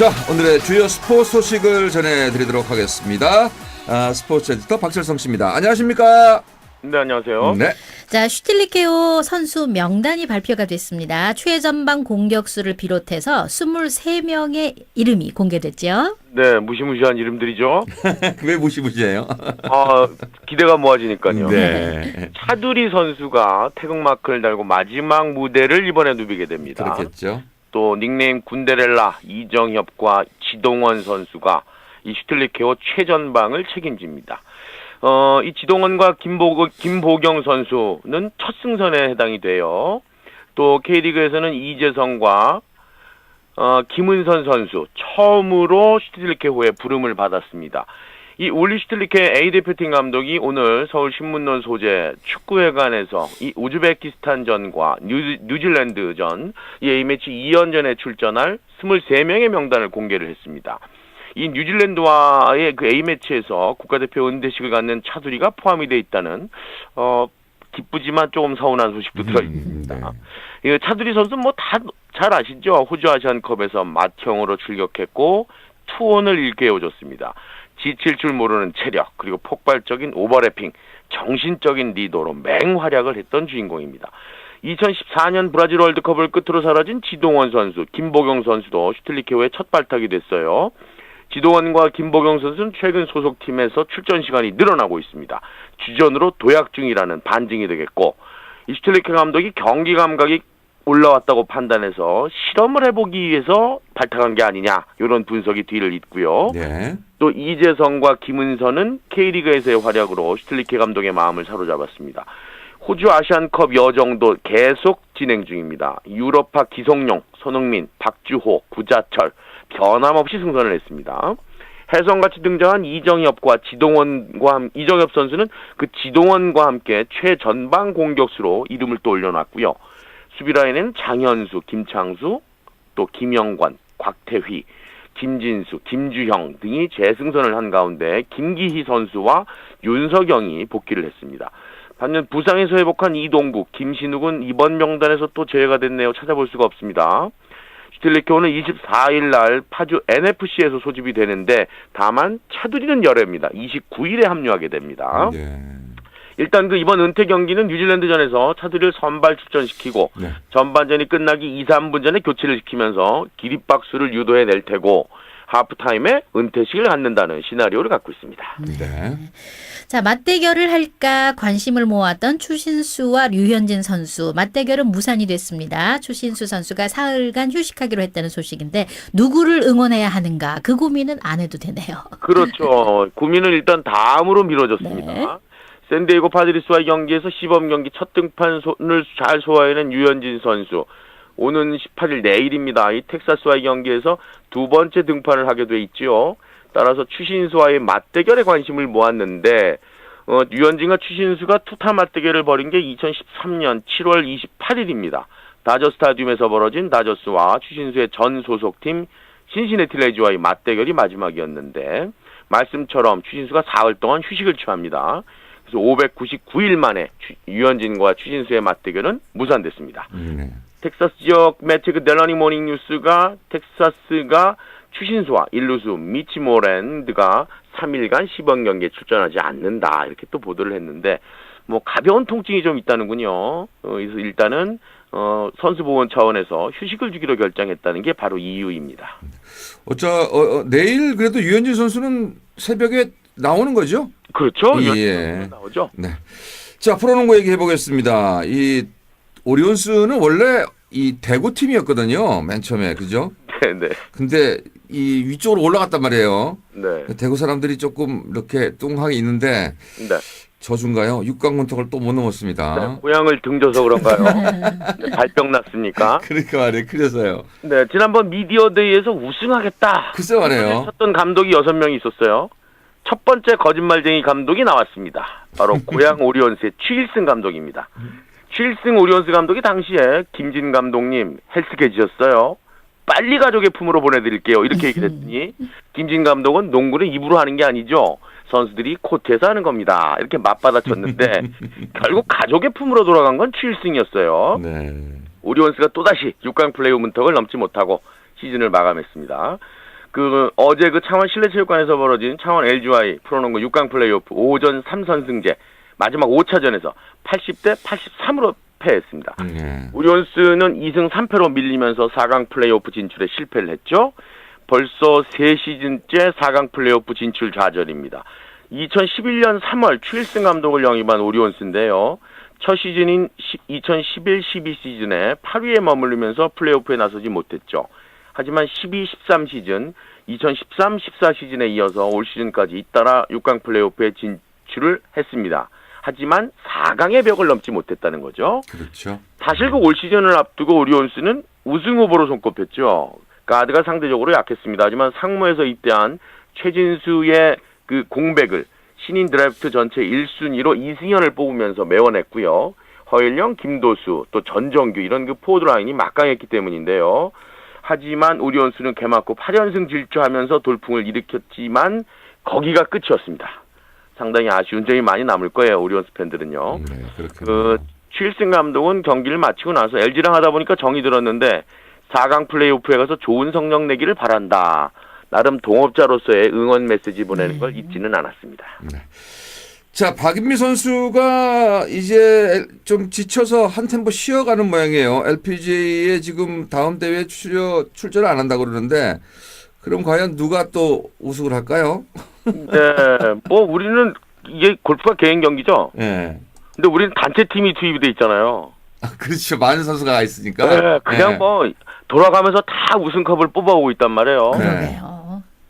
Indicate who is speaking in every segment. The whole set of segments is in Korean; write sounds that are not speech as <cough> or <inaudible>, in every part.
Speaker 1: 자, 오늘의 주요 스포츠 소식을 전해드리도록 하겠습니다. 아, 스포츠 에디터 박철성 씨입니다. 안녕하십니까?
Speaker 2: 네, 안녕하세요.
Speaker 1: 네.
Speaker 3: 자, 슈틸리케오 선수 명단이 발표가 됐습니다. 최전방 공격수를 비롯해서 23명의 이름이 공개됐죠.
Speaker 2: 네, 무시무시한 이름들이죠. <laughs>
Speaker 1: 왜 무시무시해요?
Speaker 2: 아, 기대가 모아지니까요.
Speaker 1: 네.
Speaker 2: 차두리 선수가 태극마크를 달고 마지막 무대를 이번에 누비게 됩니다.
Speaker 1: 그렇겠죠.
Speaker 2: 또 닉네임 군데렐라 이정협과 지동원 선수가 이 슈틸리케오 최전방을 책임집니다. 어, 이 지동원과 김보, 김보경 선수는 첫 승선에 해당이 돼요. 또 K리그에서는 이재성과 어, 김은선 선수 처음으로 슈틸리케호의 부름을 받았습니다. 이 올리 슈틸리케 A 대표팀 감독이 오늘 서울 신문론 소재 축구회관에서 이 우즈베키스탄전과 뉴, 뉴질랜드전 이 A매치 2연전에 출전할 23명의 명단을 공개를 했습니다. 이 뉴질랜드와의 그 A매치에서 국가대표 은퇴식을 갖는 차두리가 포함이 돼 있다는 어 기쁘지만 조금 서운한 소식도 들어 있습니다.
Speaker 1: 네.
Speaker 2: 이 차두리 선수 뭐 다 잘 아시죠? 호주 아시안컵에서 맏형으로 출격했고 투혼을 일깨워줬습니다. 지칠 줄 모르는 체력 그리고 폭발적인 오버래핑, 정신적인 리더로 맹활약을 했던 주인공입니다. 2014년 브라질 월드컵을 끝으로 사라진 지동원 선수, 김보경 선수도 슈틸리케오의 첫 발탁이 됐어요. 지동원과 김보경 선수는 최근 소속팀에서 출전 시간이 늘어나고 있습니다. 주전으로 도약 중이라는 반증이 되겠고 이 슈틸리케 감독이 경기 감각이 올라왔다고 판단해서 실험을 해보기 위해서 발탁한 게 아니냐 이런 분석이 뒤를 잇고요.
Speaker 1: 네.
Speaker 2: 또 이재성과 김은선은 K리그에서의 활약으로 슈틸리케 감독의 마음을 사로잡았습니다. 호주 아시안컵 여정도 계속 진행 중입니다. 유럽파 기성용, 손흥민, 박주호, 구자철 변함없이 승선을 했습니다. 해성같이 등장한 이정엽과 지동원과 함, 이정엽 선수는 그 지동원과 함께 최전방 공격수로 이름을 또 올려놨고요. 수비 라인에는 장현수, 김창수, 또 김영관, 곽태휘, 김진수, 김주형 등이 재승선을 한 가운데 김기희 선수와 윤석영이 복귀를 했습니다. 반면 부상에서 회복한 이동국, 김신욱은 이번 명단에서 또 제외가 됐네요. 찾아볼 수가 없습니다. 슈틸리케오는 24일 날 파주 NFC에서 소집이 되는데 다만 차두리는 열애입니다. 29일에 합류하게 됩니다.
Speaker 1: 네.
Speaker 2: 일단 그 이번 은퇴 경기는 뉴질랜드전에서 차두리를 선발 출전시키고
Speaker 1: 네.
Speaker 2: 전반전이 끝나기 2, 3분 전에 교체를 시키면서 기립박수를 유도해 낼 테고 하프타임에 은퇴식을 갖는다는 시나리오를 갖고 있습니다.
Speaker 1: 네.
Speaker 3: 자, 맞대결을 할까 관심을 모았던 추신수와 류현진 선수. 맞대결은 무산이 됐습니다. 추신수 선수가 사흘간 휴식하기로 했다는 소식인데 누구를 응원해야 하는가 그 고민은 안 해도 되네요.
Speaker 2: 그렇죠. <laughs> 고민은 일단 다음으로 미뤄졌습니다.
Speaker 3: 네.
Speaker 2: 샌디에고 파드리스와의 경기에서 시범 경기 첫 등판을 잘 소화해낸 유현진 선수. 오는 18일 내일입니다. 이 텍사스와의 경기에서 두 번째 등판을 하게 돼 있지요. 따라서 추신수와의 맞대결에 관심을 모았는데 어, 유현진과 추신수가 투타 맞대결을 벌인 게 2013년 7월 28일입니다. 다저 스타디움에서 벌어진 다저스와 추신수의 전 소속팀 신시내티 레이즈와의 맞대결이 마지막이었는데 말씀처럼 추신수가 사흘 동안 휴식을 취합니다. 그래서 599일 만에 추- 유현진과 추신수의 맞대결은 무산됐습니다.
Speaker 1: 네.
Speaker 2: 텍사스 지역 매체 그 델러닝 모닝 뉴스가 텍사스가 추신수와 일루수 미치 모랜드가 3일간 시범 경기에 출전하지 않는다 이렇게 또 보도를 했는데 뭐 가벼운 통증이 좀 있다는군요. 어, 그래서 일단은 어, 선수 보건 차원에서 휴식을 주기로 결정했다는 게 바로 이유입니다.
Speaker 1: 어쩌 어, 어, 내일 그래도 유현진 선수는 새벽에 나오는 거죠?
Speaker 2: 그렇죠?
Speaker 1: 예.
Speaker 2: 예. 나오죠.
Speaker 1: 네. 자, 프로농구 얘기해 보겠습니다. 이 오리온스는 원래 이 대구 팀이었거든요. 맨 처음에. 그죠?
Speaker 2: 네, 네,
Speaker 1: 근데 이 위쪽으로 올라갔단 말이에요.
Speaker 2: 네,
Speaker 1: 대구 사람들이 조금 이렇게 뚱하게 있는데
Speaker 2: 네.
Speaker 1: 저준가요? 육강 문턱을 또못
Speaker 2: 네,
Speaker 1: 넘었습니다.
Speaker 2: 고향을 등져서 그런가요? <laughs> 네, 발병 났습니까?
Speaker 1: 그러니까 말이에요. 그래서요.
Speaker 2: 네, 지난번 미디어 데이에서 우승하겠다.
Speaker 1: 글쎄 말이에요.
Speaker 2: 쳤던 감독이 여섯 명이 있었어요. 첫 번째 거짓말쟁이 감독이 나왔습니다. 바로 <laughs> 고향 오리온스의 취일승 감독입니다. 취일승 오리온스 감독이 당시에 김진 감독님 헬스케지였어요. 빨리 가족의 품으로 보내드릴게요. 이렇게 얘기를 했더니 <laughs> 김진 감독은 농구를 입으로 하는 게 아니죠. 선수들이 코트에서 하는 겁니다. 이렇게 맞받아쳤는데 <laughs> 결국 가족의 품으로 돌아간 건 취일승이었어요.
Speaker 1: 네.
Speaker 2: 오리온스가 또다시 6강 플레이오프 문턱을 넘지 못하고 시즌을 마감했습니다. 그 어제 그 창원 실내체육관에서 벌어진 창원 LGY 프로농구 6강 플레이오프 5전 3선승제 마지막 5차전에서 80대 83으로 패했습니다.
Speaker 1: 예.
Speaker 2: 우리 온스는 2승 3패로 밀리면서 4강 플레이오프 진출에 실패를 했죠. 벌써 3시즌째 4강 플레이오프 진출 좌절입니다. 2011년 3월 추일승 감독을 영입한 오리온스인데요. 첫 시즌인 2011-12 시즌에 8위에 머무르면서 플레이오프에 나서지 못했죠. 하지만 12-13 시즌, 2013-14 시즌에 이어서 올 시즌까지 잇따라 6강 플레이오프에 진출을 했습니다. 하지만 4강의 벽을 넘지 못했다는 거죠.
Speaker 1: 그렇죠.
Speaker 2: 사실 그 올 시즌을 앞두고 오리온스는 우승 후보로 손꼽혔죠. 가드가 상대적으로 약했습니다. 하지만 상무에서 입대한 최진수의 그 공백을 신인 드래프트 전체 1순위로 이승현을 뽑으면서 메워냈고요. 허일영, 김도수, 또 전정규 이런 그 포드 라인이 막강했기 때문인데요. 하지만 오리온스는 개막후 8연승 질주하면서 돌풍을 일으켰지만 거기가 끝이었습니다. 상당히 아쉬운 점이 많이 남을 거예요. 오리온스 팬들은요.
Speaker 1: 네, 그렇군요.
Speaker 2: 그 추일승 감독은 경기를 마치고 나서 LG랑 하다 보니까 정이 들었는데 4강 플레이오프에 가서 좋은 성적 내기를 바란다. 나름 동업자로서의 응원 메시지 보내는 걸 잊지는 않았습니다.
Speaker 1: 자, 박인미 선수가 이제 좀 지쳐서 한 템포 쉬어가는 모양이에요. LPGA에 지금 다음 대회에 출여, 출전을 안 한다고 그러는데, 그럼 과연 누가 또 우승을 할까요? <laughs>
Speaker 2: 네, 뭐 우리는 이게 골프가 개인 경기죠.
Speaker 1: 예.
Speaker 2: 근데 우리는 단체 팀이 투입이 돼 있잖아요.
Speaker 1: 아, 그렇죠. 많은 선수가 있으니까.
Speaker 2: 네, 그냥
Speaker 1: 예.
Speaker 2: 뭐 돌아가면서 다 우승컵을 뽑아오고 있단 말이에요.
Speaker 1: 네.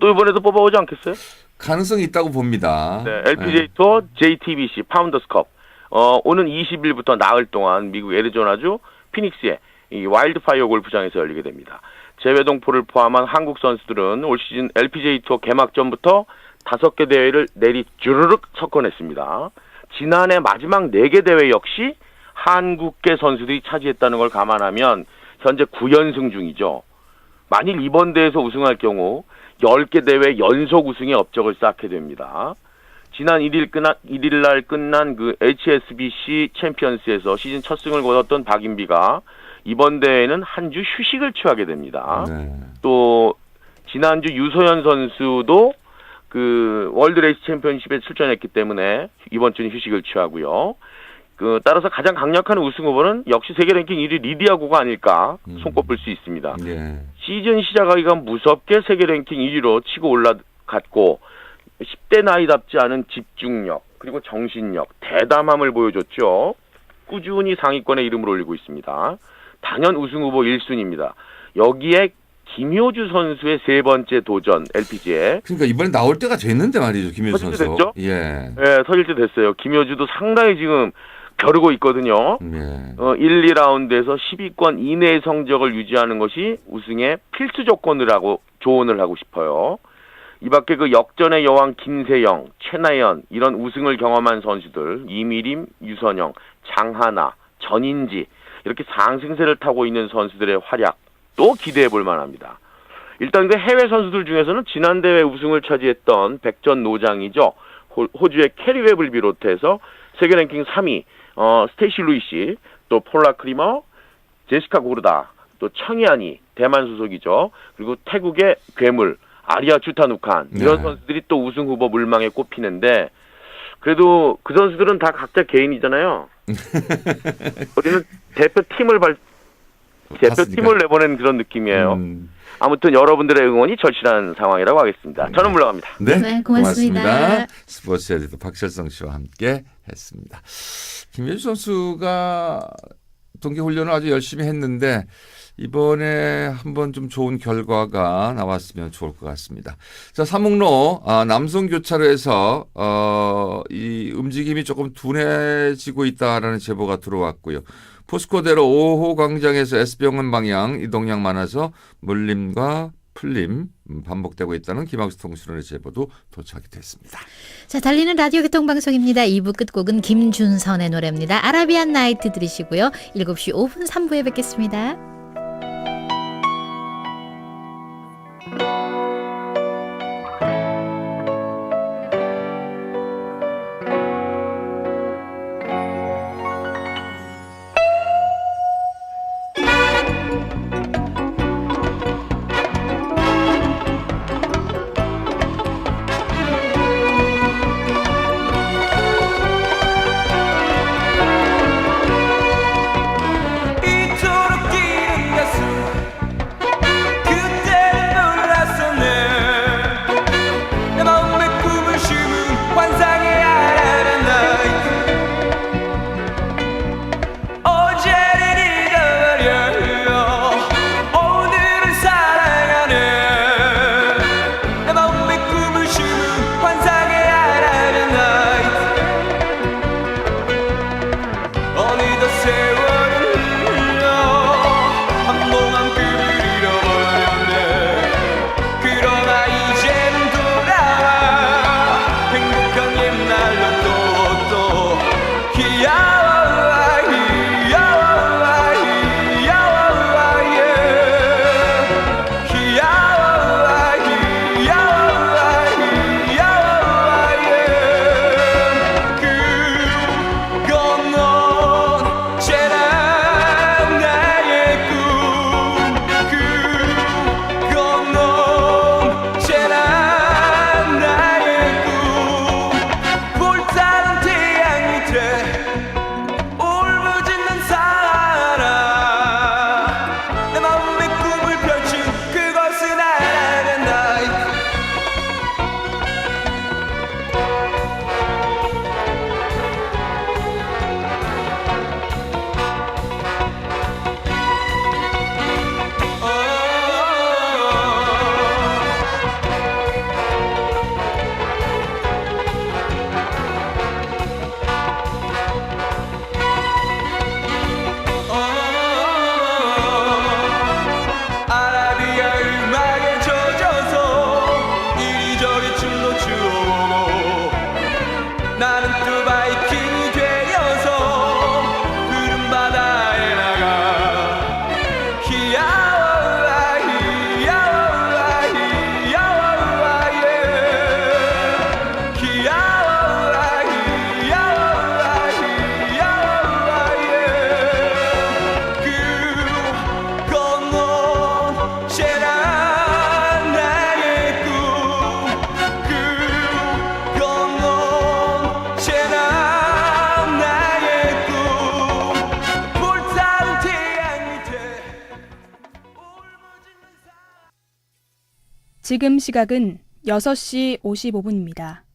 Speaker 2: 또 이번에도 뽑아오지 않겠어요?
Speaker 1: 가능성이 있다고 봅니다.
Speaker 2: 네, LPGA 투어 JTBC 파운더스컵. 어, 오는 20일부터 나흘 동안 미국 애리조나주 피닉스의 이 와일드파이어 골프장에서 열리게 됩니다. 재외동포를 포함한 한국 선수들은 올 시즌 LPGA 투어 개막전부터 다섯 개 대회를 내리 주르륵 석권했습니다. 지난해 마지막 네 개 대회 역시 한국계 선수들이 차지했다는 걸 감안하면 현재 9연승 중이죠. 만일 이번 대회에서 우승할 경우 10개 대회 연속 우승의 업적을 쌓게 됩니다. 지난 1일 끝난 1일 날 끝난 그 HSBC 챔피언스에서 시즌 첫 승을 거뒀던 박인비가 이번 대회에는 한 주 휴식을 취하게 됩니다.
Speaker 1: 네.
Speaker 2: 또 지난주 유소연 선수도 그 월드 레이스 챔피언십에 출전했기 때문에 이번 주는 휴식을 취하고요. 그 따라서 가장 강력한 우승 후보는 역시 세계 랭킹 1위 리디아고가 아닐까 손꼽을 수 있습니다.
Speaker 1: 예.
Speaker 2: 시즌 시작하기가 무섭게 세계 랭킹 1위로 치고 올라갔고 10대 나이답지 않은 집중력 그리고 정신력 대담함을 보여줬죠. 꾸준히 상위권에 이름을 올리고 있습니다. 당연 우승 후보 1순위입니다. 여기에 김효주 선수의 세 번째 도전 LPGA
Speaker 1: 그러니까 이번에 나올 때가 됐는데 말이죠,
Speaker 2: 어떻게
Speaker 1: 선수.
Speaker 2: 됐죠?
Speaker 1: 예.
Speaker 2: 예, 서질 때 됐어요. 김효주도 상당히 지금 벼르고 있거든요.
Speaker 1: 예.
Speaker 2: 어, 1, 2라운드에서 10위권 이내의 성적을 유지하는 것이 우승의 필수 조건이라고 조언을 하고 싶어요. 이 밖에 그 역전의 여왕 김세영, 최나연 이런 우승을 경험한 선수들 이미림, 유선영, 장하나, 전인지 이렇게 상승세를 타고 있는 선수들의 활약 또 기대해 볼 만합니다. 일단 그 해외 선수들 중에서는 지난 대회 우승을 차지했던 백전 노장이죠. 호- 호주의 캐리 웹을 비롯해서 세계 랭킹 3위 어, 스테이시 루이시, 또 폴라 크리머, 제시카 고르다, 또 청이안이 대만 소속이죠. 그리고 태국의 괴물 아리아 추타누칸 이런
Speaker 1: 네.
Speaker 2: 선수들이 또 우승 후보 물망에 꼽히는데 그래도 그 선수들은 다 각자 개인이잖아요. <laughs> 우리는 대표 팀을 발 대표
Speaker 1: 봤으니까.
Speaker 2: 팀을 내보낸 그런 느낌이에요.
Speaker 1: 음,
Speaker 2: 아무튼 여러분들의 응원이 절실한 상황이라고 하겠습니다. 저는 물러갑니다.
Speaker 1: 네,
Speaker 3: 네, 고맙습니다.
Speaker 1: 스포츠 에디터 박철성 씨와 함께 했습니다. 김효주 선수가 동계 훈련을 아주 열심히 했는데 이번에 한번 좀 좋은 결과가 나왔으면 좋을 것 같습니다. 자, 삼목로 아, 남성 교차로에서 어, 이 움직임이 조금 둔해지고 있다라는 제보가 들어왔고요. 포스코대로 5호 광장에서 S병원 방향 이동량 많아서 물림과 풀림 음, 반복되고 있다는 김학수 통신원의 제보도 도착이 됐습니다.
Speaker 3: 자, 달리는 라디오 교통방송입니다. 2부 끝곡은 김준선의 노래입니다. 아라비안 나이트 들으시고요. 7시 5분 3부에 뵙겠습니다.
Speaker 4: 지금 시각은 6시 55분입니다.